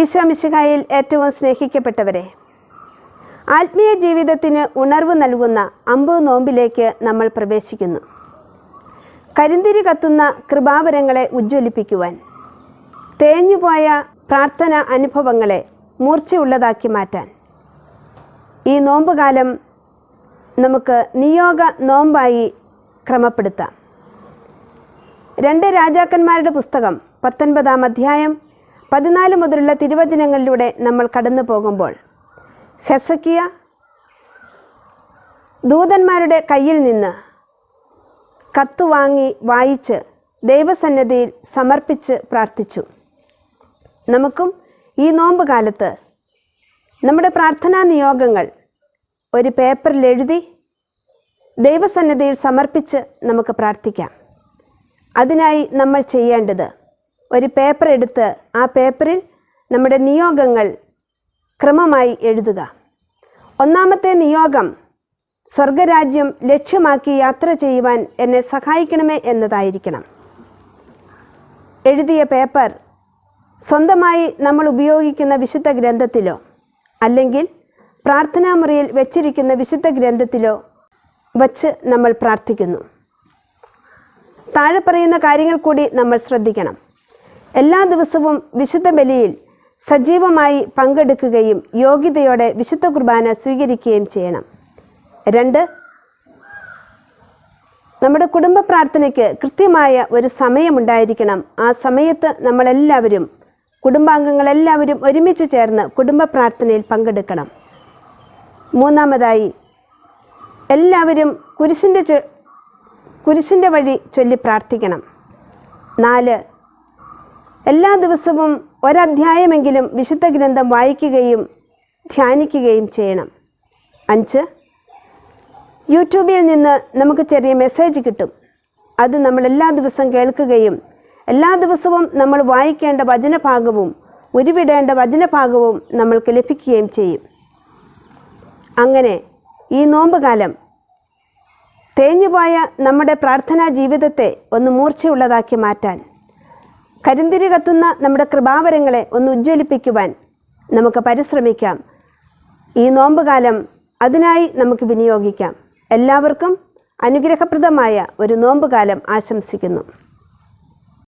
ഈശോ മിശിഹായിൽ ഏറ്റവും സ്നേഹിക്കപ്പെട്ടവരെ. ആത്മീയ ജീവിതത്തിന് ഉണർവ് നൽകുന്ന അമ്പ് നോമ്പിലേക്ക് നമ്മൾ പ്രവേശിക്കുന്നു. കരിന്തിരി കത്തുന്ന കൃപാവരങ്ങളെ ഉജ്ജ്വലിപ്പിക്കുവാൻ തേഞ്ഞുപോയ പ്രാർത്ഥന അനുഭവങ്ങളെ മൂർച്ചയുള്ളതാക്കി മാറ്റാൻ. ഈ നോമ്പുകാലം നമുക്ക് നിയോഗ നോമ്പായി ക്രമപ്പെടുത്താം. രണ്ട് രാജാക്കന്മാരുടെ പുസ്തകം പത്തൊൻപതാം അധ്യായം പതിനാല് മുതലുള്ള തിരുവചനങ്ങളിലൂടെ നമ്മൾ കടന്നു പോകുമ്പോൾ ഹെസക്കിയ ദൂതന്മാരുടെ കയ്യിൽ നിന്ന് കത്ത് വാങ്ങി വായിച്ച് ദൈവസന്നദ്ധിയിൽ സമർപ്പിച്ച് പ്രാർത്ഥിച്ചു. നമുക്കും ഈ നോമ്പ് കാലത്ത് നമ്മുടെ പ്രാർത്ഥനാ നിയോഗങ്ങൾ ഒരു പേപ്പറിൽ എഴുതി ദൈവസന്നദ്ധിയിൽ സമർപ്പിച്ച് നമുക്ക് പ്രാർത്ഥിക്കാം. അതിനായി നമ്മൾ ചെയ്യേണ്ടത് ഒരു പേപ്പർ എടുത്ത് ആ പേപ്പറിൽ നമ്മുടെ നിയോഗങ്ങൾ ക്രമമായി എഴുതുക. ഒന്നാമത്തെ നിയോഗം സ്വർഗരാജ്യം ലക്ഷ്യമാക്കി യാത്ര ചെയ്യുവാൻ എന്നെ സഹായിക്കണമേ എന്നതായിരിക്കണം. എഴുതിയ പേപ്പർ സ്വന്തമായി നമ്മൾ ഉപയോഗിക്കുന്ന വിശുദ്ധ ഗ്രന്ഥത്തിലോ അല്ലെങ്കിൽ പ്രാർത്ഥനാമുറിയിൽ വെച്ചിരിക്കുന്ന വിശുദ്ധ ഗ്രന്ഥത്തിലോ വച്ച് നമ്മൾ പ്രാർത്ഥിക്കുന്നു. താഴെ പറയുന്ന കാര്യങ്ങൾ കൂടി നമ്മൾ ശ്രദ്ധിക്കണം. എല്ലാ ദിവസവും വിശുദ്ധ ബലിയിൽ സജീവമായി പങ്കെടുക്കുകയും യോഗ്യതയോടെ വിശുദ്ധ കുർബാന സ്വീകരിക്കുകയും ചെയ്യണം. രണ്ട് നമ്മുടെ കുടുംബ പ്രാർത്ഥനയ്ക്ക് കൃത്യമായ ഒരു സമയമുണ്ടായിരിക്കണം. ആ സമയത്ത് നമ്മളെല്ലാവരും കുടുംബാംഗങ്ങളെല്ലാവരും ഒരുമിച്ച് ചേർന്ന് കുടുംബ പ്രാർത്ഥനയിൽ പങ്കെടുക്കണം. മൂന്നാമതായി എല്ലാവരും കുരിശിന്റെ കുരിശിന്റെ വഴി ചൊല്ലി പ്രാർത്ഥിക്കണം. നാല് എല്ലാ ദിവസവും ഒരധ്യായമെങ്കിലും വിശുദ്ധ ഗ്രന്ഥം വായിക്കുകയും ധ്യാനിക്കുകയും ചെയ്യണം. അഞ്ച് യൂട്യൂബിൽ നിന്ന് നമുക്ക് ചെറിയ മെസ്സേജ് കിട്ടും. അത് നമ്മൾ എല്ലാ ദിവസവും കേൾക്കുകയും എല്ലാ ദിവസവും നമ്മൾ വായിക്കേണ്ട വചനഭാഗവും ഉരുവിടേണ്ട വചനഭാഗവും നമ്മൾക്ക് ലഭിക്കുകയും ചെയ്യും. അങ്ങനെ ഈ നോമ്പുകാലം തേഞ്ഞുപോയ നമ്മുടെ പ്രാർത്ഥനാ ജീവിതത്തെ ഒന്ന് മൂർച്ചയുള്ളതാക്കി മാറ്റാൻ കരിന്തിരി കത്തുന്ന നമ്മുടെ കൃപാവരങ്ങളെ ഒന്ന് ഉജ്ജ്വലിപ്പിക്കുവാൻ നമുക്ക് പരിശ്രമിക്കാം. ഈ നോമ്പുകാലം അതിനായി നമുക്ക് വിനിയോഗിക്കാം. എല്ലാവർക്കും അനുഗ്രഹപ്രദമായ ഒരു നോമ്പുകാലം ആശംസിക്കുന്നു.